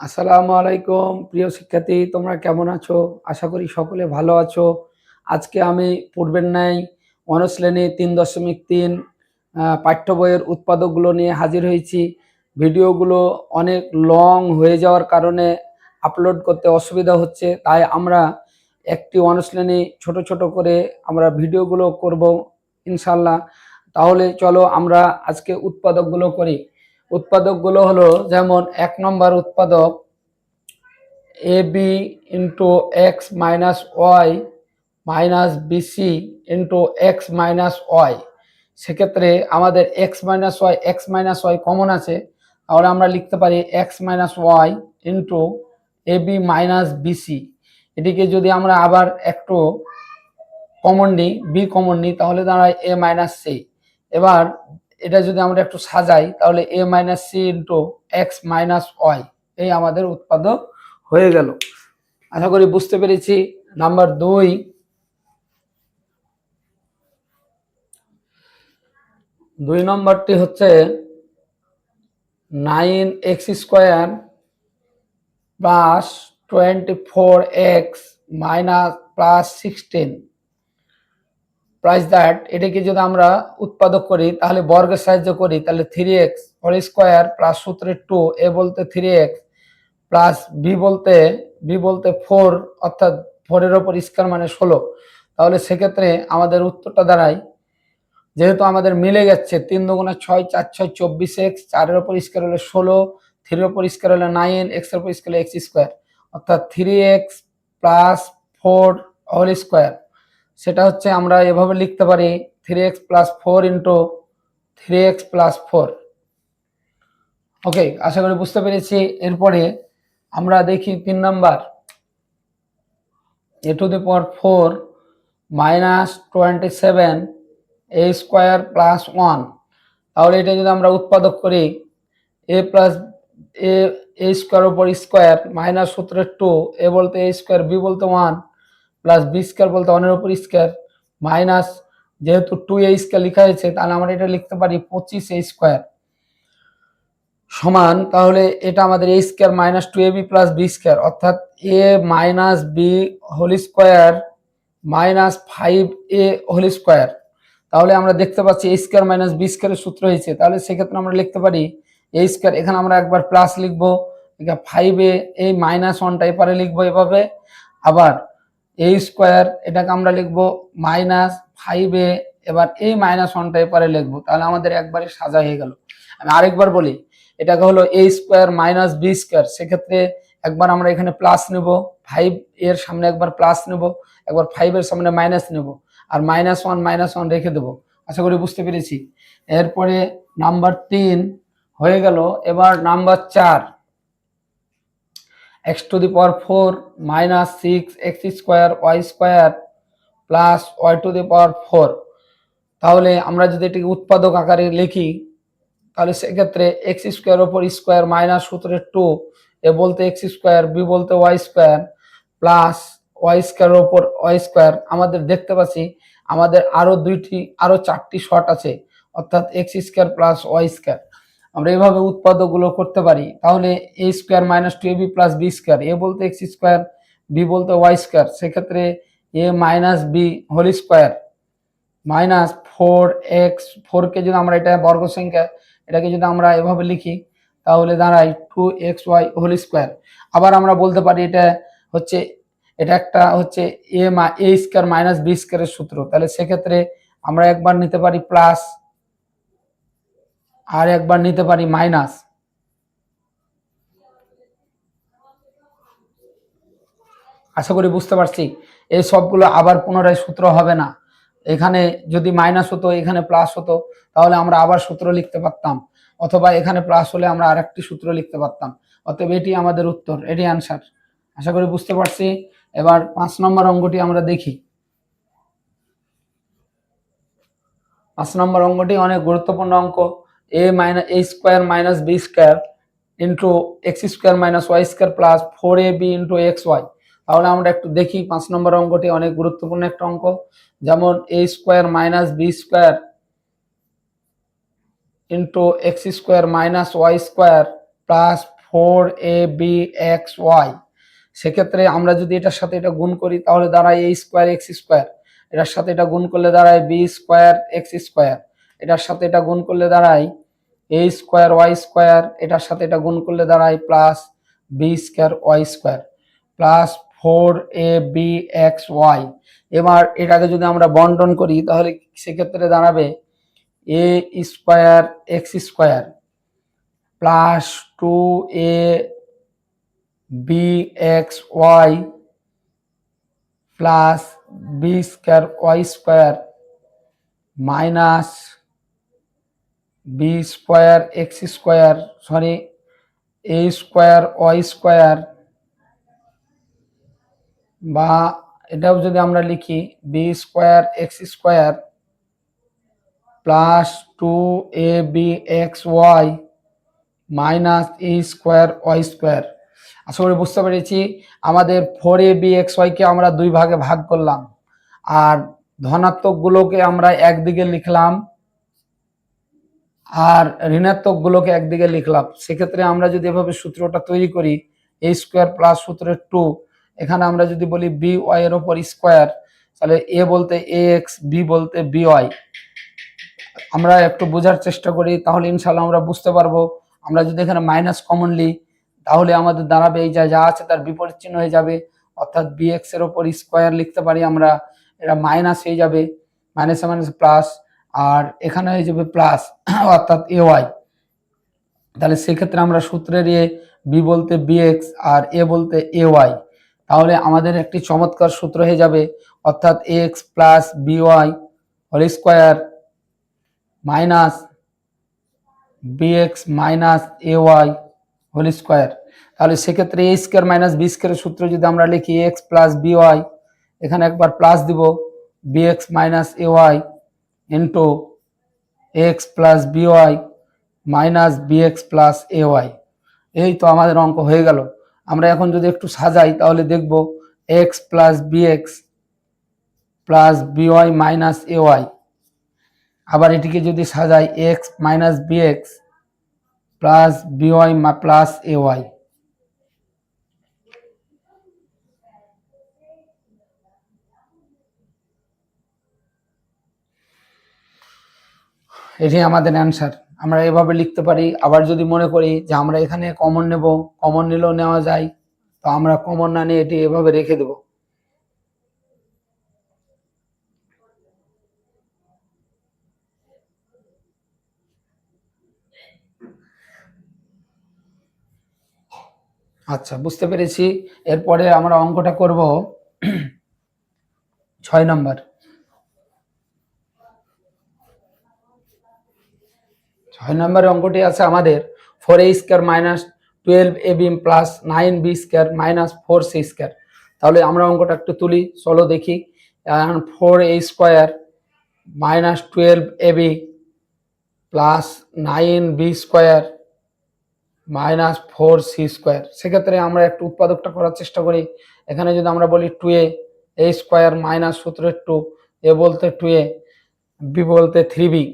আসসালামু আলাইকুম, প্রিয় শিক্ষার্থী, তোমরা কেমন আছো? আশা করি সকলে ভালো আছো। আজকে আমি পূর্বের ন্যায় অনুশ্রেণী তিন দশমিক তিন পাঠ্য বইয়ের উৎপাদকগুলো নিয়ে হাজির হয়েছি। ভিডিওগুলো অনেক লং হয়ে যাওয়ার কারণে আপলোড করতে অসুবিধা হচ্ছে, তাই আমরা একটি অনুশ্রেণী ছোট ছোট করে আমরা ভিডিওগুলো করব ইনশাল্লাহ তাহলে চলো আমরা আজকে উৎপাদকগুলো করি। উৎপাদকগুলো হলো যেমন এক নম্বর উৎপাদক A B into X minus Y minus BC into X minus Y সেক্ষেত্রে আমাদের X minus Y X minus Y common আছে। তাহলে আমরা লিখতে পারি X minus Y into A B minus BC এটিকে যদি আমরা আবার একটু কমন নিই বি কমন নিই, তাহলে দাঁড়ায় এ মাইনাস সি এবার এটা যদি আমরা একটু সাজাই, তাহলে A minus C into X minus Y এই আমাদের উৎপাদক হয়ে গেল। আশা করি বুঝতে পেরেছি। নাম্বার দুই। দুই নম্বরটি হচ্ছে nine X square plus twenty four X minus plus sixteen price that এটাকে যদি আমরা উৎপাদক করি, তাহলে বর্গের সাহায্য করি, তাহলে three X whole square plus সূত্রে টু এ বলতে থ্রি এক্স প্লাস বি বলতে বি বলতে ফোর অর্থাৎ ফোরের ওপর স্কোয়ার মানে ষোলো। তাহলে সেক্ষেত্রে আমাদের উত্তরটা দাঁড়ায়, যেহেতু আমাদের মিলে যাচ্ছে তিন দুগুণে ছয়, চার ছয়, চব্বিশ এক্স চারের ওপর স্কোয়ার হলে ষোলো থ্রির ওপর স্কোয়ার হলে নাইন এক্সের ওপর স্কোয়ার হলে এক্স স্কোয়ার অর্থাৎ three X plus four whole square সেটা হচ্ছে আমরা এভাবে লিখতে পারি three X plus four into three X plus four okay আশা করি বুঝতে পেরেছি। এরপরে আমরা দেখি তিন number. A to the power four minus twenty seven A square plus one তাহলে এটা যদি আমরা উৎপাদক করি A plus A A square ওপর স্কোয়ার মাইনাস সূত্রের টু এ বলতে এ স্কোয়ার বি বলতে ওয়ান প্লাস বি স্কোয়ার বলতে ওয়ানের উপর স্কোয়ার মাইনাস যেহেতু টু এ স্কোয়ার লেখা হয়েছে, তাহলে আমরা এটা লিখতে পারি পঁচিশ এ স্কোয়ার সমান, তাহলে এটা আমাদের A square minus two A B plus B square অর্থাৎ A minus B whole square minus five A whole square তাহলে আমরা দেখতে পাচ্ছি এ স্কোয়ার মাইনাস বি স্কোয়ারের সূত্র হয়েছে, তাহলে সেক্ষেত্রে আমরা লিখতে পারি এ স্কোয়ার এখানে আমরা একবার প্লাস লিখব ফাইভ এ এই মাইনাস ওয়ানটা এপারে লিখব এভাবে। আবার এ স্কোয়ার এটাকে আমরা লিখব মাইনাস ফাইভ এ এবার এই মাইনাস ওয়ানটা এপারে লিখব, তাহলে আমাদের একবারে সাজা হয়ে গেল। আমি আরেকবার বলি, এটাকে হলো A square minus B square সেক্ষেত্রে একবার আমরা এখানে প্লাস নেব ফাইভ এর সামনে একবার প্লাস নেব, একবার ফাইভ এর সামনে মাইনাস নেব, আর মাইনাস ওয়ান মাইনাস ওয়ান রেখে দেবো। আশা করি বুঝতে পেরেছি। এরপরে নাম্বার তিন হয়ে গেল, এবার নাম্বার চার। X to the power four minus six, X square, Y square plus Y to the power four. তাহলে আমরা যদি এটিকে উৎপাদক আকারে লিখি, তাহলে সেক্ষেত্রে এক্স স্কোয়ার ওপর স্কোয়ার মাইনাস সূত্রের টু, এ বলতে এক্স স্কোয়ার, বি বলতে Y square, plus Y square ওপর ওয়াই স্কোয়ার। আমাদের দেখতে পাচ্ছি, আমাদের আরও দুইটি, আরও চারটি শর্ট আছে, অর্থাৎ X square plus Y square. আমরা এভাবে উৎপাদকগুলো করতে পারি, তাহলে A square minus two A B plus B square A বলতে এক্স স্কোয়ার বি বলতে ওয়াই স্কোয়ার সেক্ষেত্রে A minus B whole square minus four X ফোরকে যদি আমরা এটা বর্গ সংখ্যা এটাকে যদি আমরা এভাবে লিখি, তাহলে দাঁড়ায় two X Y whole square আবার আমরা বলতে পারি এটা হচ্ছে, এটা একটা হচ্ছে A A square minus B স্কোয়ারের সূত্র, তাহলে সেক্ষেত্রে আমরা একবার নিতে পারি প্লাস আর একবার নিতে পারি মাইনাস। আশা করি বুঝতে পারছি। এই সবগুলো আবার পুনরায় সূত্র হবে না। এখানে যদি মাইনাস হতো, এখানে প্লাস হতো, তাহলে আমরা আবার সূত্র লিখতে পারতাম। অথবা এখানে প্লাস হলে আমরা আরেকটি সূত্র লিখতে পারতাম। অতএব এটি আমাদের উত্তর, এটি অ্যান্সার আশা করি বুঝতে পারছি। এবার পাঁচ নম্বর অঙ্গটি আমরা দেখি। পাঁচ নম্বর অঙ্গটি অনেক গুরুত্বপূর্ণ অঙ্ক। A minus A square minus B square into X square minus Y square plus four A B into X Y তাহলে আমরা একটু দেখি পাঁচ নম্বর অঙ্কটি অনেক গুরুত্বপূর্ণ একটা অঙ্ক। যেমন A square minus B square into X square minus Y square plus four A B X Y সেক্ষেত্রে আমরা যদি এটার সাথে এটা গুণ করি, তাহলে দাঁড়ায় এ স্কোয়ার এক্স স্কোয়ার এটার সাথে এটা গুণ করলে দাঁড়ায় বি স্কোয়ার এক্স স্কোয়ার এটার সাথে এটা গুণ করলে দাঁড়ায় এ স্কোয়ার ওয়াই স্কোয়ার এটার সাথে এটা গুণ করলে দাঁড়ায় plus B square Y square plus four A B X Y এবার এটাকে যদি আমরা বন্টন করি, তাহলে সেক্ষেত্রে দাঁড়াবে A square X square plus two A B X Y plus B square Y square minus B square, X square, sorry, A square, Y square বা এটাও যদি আমরা লিখি, B square, X square plus two A B X Y minus A square, Y square. আশা করি বুঝতে পেরেছি, আমাদের four A B X ওয়াইকে আমরা দুই ভাগে ভাগ করলাম। আর ধনাত্মকগুলোকে আমরা একদিকে লিখলাম আর ঋণাত্মকগুলোকে একদিকে লিখলাম। সেক্ষেত্রে আমরা যদি এভাবে সূত্রটা তৈরি করি এ স্কোয়ার প্লাস সূত্রের টু এখানে আমরা যদি বলি বি ওয়াই এর ওপর স্কোয়ার তাহলে এ বলতে এ এক্স বি বলতে বি ওয়াই আমরা একটু বোঝার চেষ্টা করি, তাহলে ইনশাল্লাহ আমরা বুঝতে পারব। আমরা যদি এখানে মাইনাস কমন নিই তাহলে আমাদের দাঁড়াবে এই যা যা আছে তার বিপরীত চিহ্ন হয়ে যাবে। অর্থাৎ বি এক্সের ওপর স্কোয়ার লিখতে পারি আমরা, এটা মাইনাস হয়ে যাবে। মাইনাসে মাইনাস প্লাস আর এখানে হয়ে যাবে প্লাস অর্থাৎ এ ওয়াই তাহলে সেক্ষেত্রে আমরা সূত্রের এ বি বলতে বি এক্স আর এ বলতে এ ওয়াই তাহলে আমাদের একটি চমৎকার সূত্র হয়ে যাবে, অর্থাৎ A X plus B Y whole square minus B X minus A Y whole square তাহলে সেক্ষেত্রে এ স্কোয়ার মাইনাস বি স্কোয়ারের সূত্র যদি আমরা লিখি এক্স প্লাস বি ওয়াই এখানে একবার প্লাস দিব B X minus A Y into X plus B Y minus B X plus A Y এই তো আমাদের অঙ্ক হয়ে গেল। আমরা এখন যদি একটু সাজাই, তাহলে দেখব X plus B X plus B Y minus A Y আবার এটিকে যদি সাজাই X minus B X plus B Y plus A Y এটি আমাদের অ্যান্সার আমরা এভাবে লিখতে পারি, আবার যদি মনে করি যে আমরা এখানে কমন নেব কমন নিলেও নেওয়া যায়, তো আমরা কমন না নিয়ে এটি এভাবে রেখে দেব। আচ্ছা বুঝতে পেরেছি। এরপরে আমরা অঙ্কটা করব। ছয় নম্বর। ছয় নম্বরের অঙ্কটি আছে আমাদের four A square minus twelve A B plus nine B square minus four C square তাহলে আমরা অঙ্কটা একটু তুলি, চলো দেখি। Four A square minus twelve A B plus nine B square minus four C square সেক্ষেত্রে আমরা একটু উৎপাদকটা করার চেষ্টা করি। এখানে যদি আমরা বলি টু এ স্কোয়ার মাইনাস সূত্রের টু এ বলতে টু এ বি বলতে three b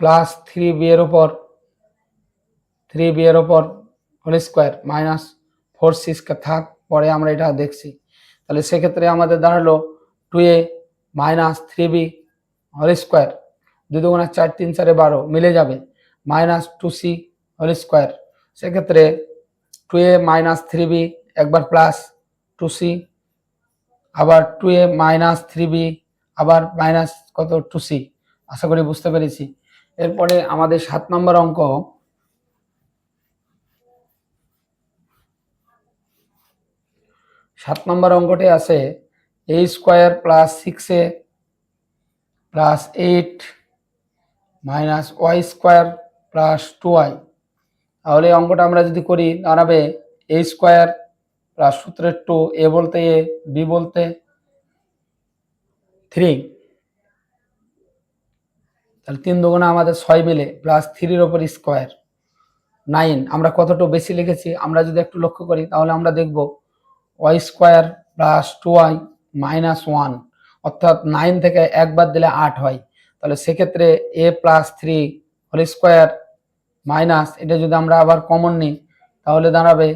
plus three b এর ওপর থ্রি বি এর ওপর whole square minus four c থাক, পরে আমরা এটা দেখছি। তাহলে সেক্ষেত্রে আমাদের দাঁড়াল two a minus three b whole square. দুই দুগুণা চার তিন চারে বারো মিলে যাবে minus two c whole square. সেক্ষেত্রে two a minus three b একবার প্লাস টু সি, আবার two a minus three b, আবার মাইনাস কত? Two c. আশা করি বুঝতে পেরেছি। এরপরে আমাদের সাত নম্বর অঙ্ক। সাত নম্বর অঙ্কটি আছে a square plus six a plus eight minus y square plus two y তাহলে অঙ্কটা আমরা যদি করি, দাঁড়াবে এ স্কোয়ার প্লাস সূত্রের টু এ বলতে এ বি বলতে থ্রি তাহলে তিন দুগুণা আমাদের ছয় মিলে প্লাস থ্রির ওপর স্কোয়ার নাইন আমরা কতটুকু বেশি লিখেছি? আমরা যদি একটু লক্ষ্য করি, তাহলে আমরা দেখব y square plus two y minus one অর্থাৎ নাইন থেকে একবার দিলে আট হয়। তাহলে সেক্ষেত্রে a plus three whole square minus এটা যদি আমরা আবার কমন নিই, তাহলে দাঁড়াবে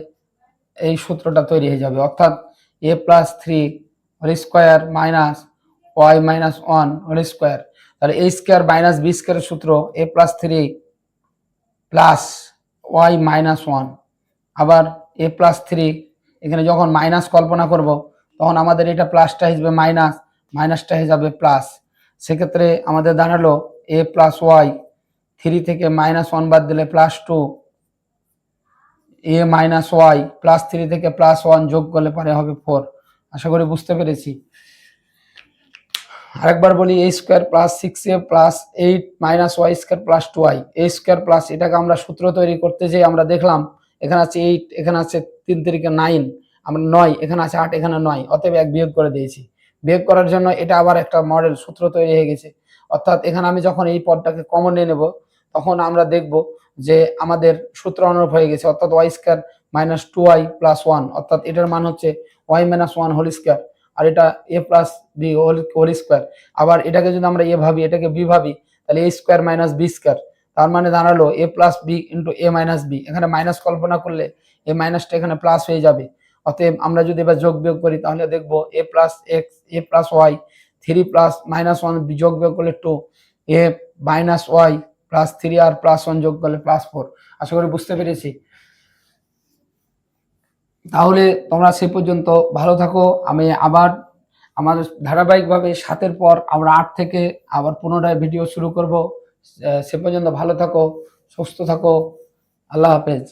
এই সূত্রটা তৈরি হয়ে যাবে। অর্থাৎ a plus three whole square minus y minus one whole square তাহলে এ স্কোয়ার মাইনাস বি স্কোয়ারের সূত্র a plus three plus y minus one আবার এ প্লাস থ্রি এখানে যখন মাইনাস কল্পনা করব, তখন আমাদের এটা প্লাসটা হিসেবে মাইনাস মাইনাসটা যাবে প্লাস সেক্ষেত্রে আমাদের দাঁড়াল এ প্লাস ওয়াই থ্রি থেকে মাইনাস ওয়ান বাদ দিলে plus two a minus y plus three থেকে প্লাস ওয়ান যোগ করলে পরে হবে ফোর আশা করি বুঝতে পেরেছি। আরেকবার বলি a square plus six a plus eight minus y square plus two y a square plus এটাকে আমরা সূত্র তৈরি করতে যেয়ে আমরা দেখলাম এখানে আছে এইট এখানে আছে তিন তিরিকে নাইন আমরা নয়, এখানে আছে আট, এখানে নয়, অতএব এক বিয়োগ করে দিয়েছি। বিয়োগ করার জন্য এটা আবার একটা মডেল সূত্র তৈরি হয়ে গেছে। অর্থাৎ এখানে আমি যখন এই পদটাকে কমন নিয়ে নেব, তখন আমরা দেখব যে আমাদের সূত্র অনুরূপ হয়ে গেছে। অর্থাৎ y square minus two y plus one অর্থাৎ এটার মান হচ্ছে y minus one whole square আর এটা a plus b whole whole square আবার এটাকে যদি আমরা এ ভাবি, এটাকে বি ভাবি, তাহলে a square minus b square তার মানে দাঁড়াল a plus b into a minus b এখানে মাইনাস কল্পনা করলে এ মাইনাসটা এখানে প্লাস হয়ে যাবে। অতএব আমরা যদি এবার যোগ বিয়োগ করি, তাহলে দেখব a plus x a plus y three plus minus one যোগ বিয়োগ করলে two a minus y plus three R plus one যোগ করলে প্লাস ফোর আশা করি বুঝতে পেরেছি। তাহলে তোমরা সে পর্যন্ত ভালো থাকো। আমি আবার আমার ধারাবাহিকভাবে সাতের পর আমরা আট থেকে আবার পুনরায় ভিডিও শুরু করব। সে পর্যন্ত ভালো থাকো, সুস্থ থাকো। আল্লাহ হাফেজ।